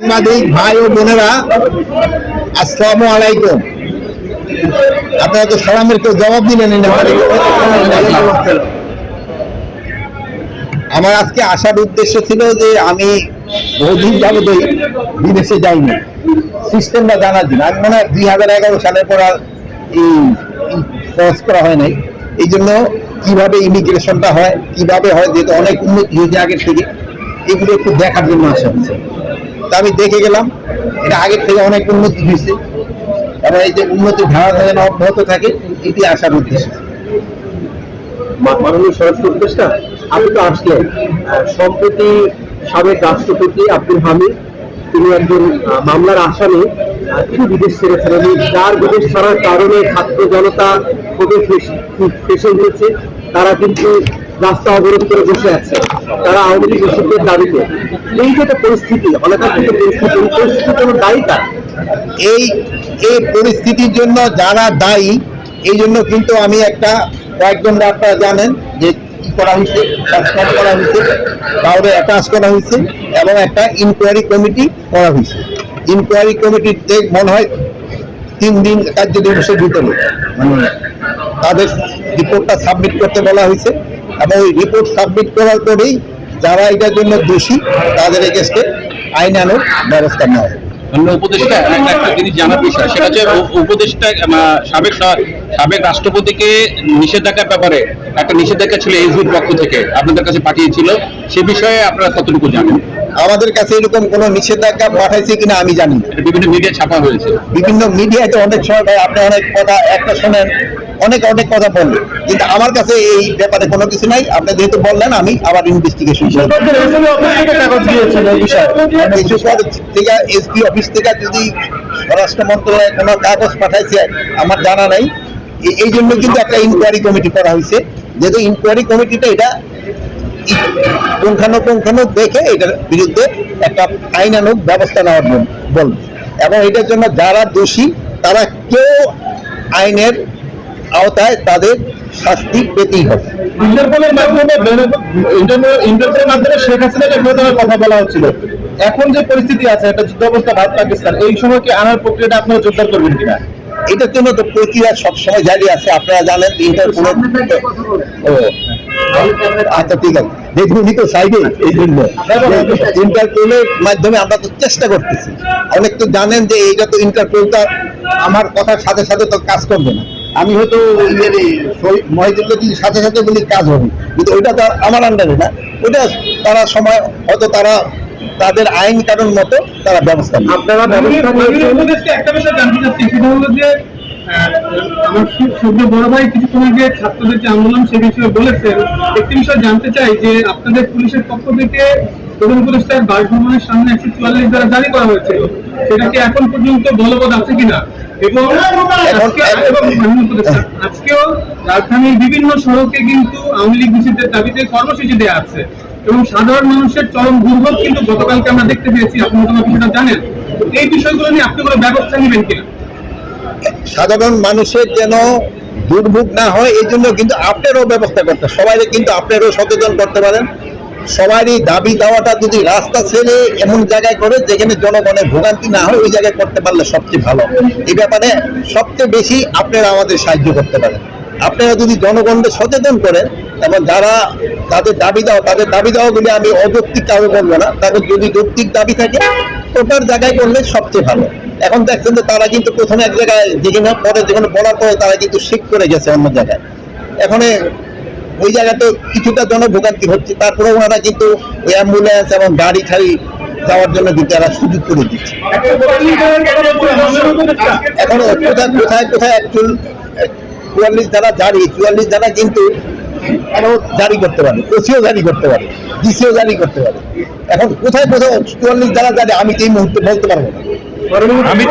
সাংবাদিক ভাই ও বোনেরা আলাইকুম। আপনারা তো সালামের কেউ জবাব দিলেন আমার আজকে আসার উদ্দেশ্য ছিল যে আমি বহুদিন যাবতই বিদেশে যাইনি। সিস্টেমটা জানার জন্য। আমি মনে হয় দুই হাজার এগারো সালের পর আর এই করা হয় নাই। এই জন্য কীভাবে ইমিগ্রেশনটা হয়, কীভাবে হয়, যেহেতু অনেক উন্নতি হয়েছে আগের থেকে, এগুলো একটু দেখার জন্য আসা হচ্ছে। তা আমি দেখে গেলাম, এটা আগের থেকে অনেক উন্নতি হয়েছে। এবং এই যে উন্নতির ধারা যেন অব্যাহত থাকে, এটি আসার উদ্দেশ্য। মাননীয় স্বরাষ্ট্র উপদেষ্টা, আপনি তো আসলেন। সম্প্রতি সাবেক রাষ্ট্রপতি আব্দুল হামিদ, তিনি একজন মামলার আসামি তিনি বিদেশ ছেড়েছেন এবং যার বিদেশ ছাড়ার কারণে ছাত্র জনতা খুবই ফেসে উঠেছে। তারা কিন্তু রাস্তা অবরোধ করে বসে আছে। তারা আওয়ামী লীগ নিষিদ্ধের দাবিতে। এই যে একটা পরিস্থিতি, অনেকাঙ্ক্ষিত পরিস্থিতি, এই পরিস্থিতির জন্য দায়ী কারা? এই এই পরিস্থিতির জন্য যারা দায়ী, এই জন্য কিন্তু আমি একটা, কয়েকজন আপনারা জানেন যে করা হয়েছে সাসপেন্ড করা হয়েছে, কাউরে অ্যাটাচ করা হয়েছে, এবং একটা ইনকোয়ারি কমিটি করা হয়েছে। ইনকোয়ারি কমিটিতে মনে হয় তিন দিন কার্য দিবসের ভিতরে মানে তাদের রিপোর্টটা সাবমিট করতে বলা হয়েছে। এবং ওই রিপোর্ট সাবমিট করার পরেই যারা এটার জন্য দোষী তাদের এগেস্টে আইনানুগ ব্যবস্থা নেওয়া হবে অন্য উপদেষ্টা একটা একটা জিনিস জানার বিষয় সেটা হচ্ছে উপদেষ্টা সাবেক সাবেক রাষ্ট্রপতিকে নিষেধাজ্ঞার ব্যাপারে একটা নিষেধাজ্ঞা ছিল এসবির পক্ষ থেকে আপনাদের কাছে পাঠিয়েছিল সে বিষয়ে আপনারা কতটুকু জানেন? আমাদের কাছে এরকম কোনো নিষেধাজ্ঞা পাঠাইছে কিনা আমি জানি বিভিন্ন মিডিয়া ছাপা হয়েছে। বিভিন্ন মিডিয়াতে অনেক সময় ভাই আপনি অনেক কথা একটা শোনেন অনেক অনেক কথা বললেন কিন্তু আমার কাছে এই ব্যাপারে কোনো কিছু নাই। আপনি যেহেতু বললেন আমি আবার ইনভেস্টিগেশন থেকে কাগজ দিয়েছেন কিছু পর থেকে এসপি অফিস থেকে যদি স্বরাষ্ট্র মন্ত্রণালয়ে কোনো কাগজ পাঠাইছে আমার জানা নাই। এই জন্য কিন্তু একটা ইনকোয়ারি কমিটি করা হয়েছে। যেহেতু ইনকোয়ারি কমিটিটা এটা পুঙ্খানুপুঙ্খানু দেখে এটার বিরুদ্ধে একটা আইনানুগ ব্যবস্থা নেওয়ার জন্য বলবে। এবং এটার জন্য যারা দোষী তারা কেউ আইনের আওতায় তাদের শাস্তি পেতেই হবে। ইন্টারপোলের মাধ্যমে ইন্টারপোলের মাধ্যমে শেখ হাসিনাকে বিরোধের কথা বলা হচ্ছিল। এখন যে পরিস্থিতি আছে একটা যুদ্ধ অবস্থা ভারত পাকিস্তান এই সময় কি আনার প্রক্রিয়াটা আপনারা জোরদার করবেন কিনা? এটার জন্য তো প্রক্রিয়া সবসময় জারি আছে আপনারা জানেন ইন্টারপোলের আচ্ছা ঠিক আছে। দেখুন উনি তো সাইডে এই জন্য। ইন্টারপোলের মাধ্যমে আমরা তো চেষ্টা করতেছি। অনেক তো জানেন যে এইটা তো ইন্টারপোলটা আমার কথার সাথে সাথে তো কাজ করবে না। আমি হয়তো সাথে সাথে বলি কাজ হবে। কিন্তু ওইটা তো আমার আন্ডারে না। ওইটা তারা সময় হয়তো তারা তাদের আইন কানুন মতো তারা ব্যবস্থা আপনারা ব্যবস্থা মাননীয় নিয়েছেন? উপদেষ্টা একটা বিষয় জানতে চাচ্ছি। সেটা হলো যে আমার সূর্য বড় ভাই কিছুক্ষণ আগে ছাত্রদের যে আন্দোলন সে বিষয়ে বলেছেন। একটি বিষয় জানতে চাই যে আপনাদের পুলিশের পক্ষ থেকে প্রধান উপদেষ্টার বাসভবনের সামনে একশো চুয়াল্লিশ দ্বারা জারি করা হয়েছিল। সেটা কি এখন পর্যন্ত বলবৎ আছে কিনা? এবং আজকেও রাজধানীর বিভিন্ন সড়কে কিন্তু আওয়ামী লীগ নিষিদ্ধের দাবিতে কর্মসূচি দেওয়া আছে। এবং সাধারণ মানুষের চরম দুর্ভোগ কিন্তু গতকালকে আমরা দেখতে পেয়েছি আপনি তোমার বিষয়টা জানেন। এই বিষয়গুলো নিয়ে আপনি কোনো ব্যবস্থা নেবেন কিনা? সাধারণ মানুষের যেন দুর্ভোগ না হয় এই জন্য কিন্তু আপনারও ব্যবস্থা করতে সবাই কিন্তু আপনারও সচেতন করতে পারেন। সবারই দাবি দাওয়াটা যদি রাস্তা ছেড়ে এমন জায়গায় করে যেখানে জনগণের ভোগান্তি না হয়, ওই জায়গায় করতে পারলে সবচেয়ে ভালো। এই ব্যাপারে সবচেয়ে বেশি আপনারা আমাদের সাহায্য করতে পারেন। আপনারা যদি জনগণকে সচেতন করেন, এবং যারা তাদের দাবি দাওয়া, তাদের দাবি দাওয়াগুলি আমি অযৌক্তিক কারও বলব না, তাদের যদি যৌক্তিক দাবি থাকে, ওটার জায়গায় করলে সবচেয়ে ভালো। এখন দেখছেন যে তারা কিন্তু প্রথমে এক জায়গায় যেখানে পরে যেখানে বলার পরে তারা কিন্তু শিখ করে গেছে অন্য জায়গায়। এখন ওই জায়গাতে তো কিছুটা জনভোগান্তি হচ্ছে। তারপরে ওনারা কিন্তু ওই অ্যাম্বুলেন্স এবং গাড়ি ছাড়ি যাওয়ার জন্য কিন্তু এরা সুযোগ করে দিচ্ছে। এখন কোথায় কোথায় কোথায় একচুয়াল চুয়াল্লিশ দ্বারা জারি চুয়াল্লিশ দ্বারা কিন্তু আরও জারি করতে পারে ওসিও জারি করতে পারে ডিসিও জারি করতে পারে। এখন কোথায় কোথায় চুয়াল্লিশ দ্বারা জারি আমি তো এই মুহূর্তে বলতে পারব না। আমি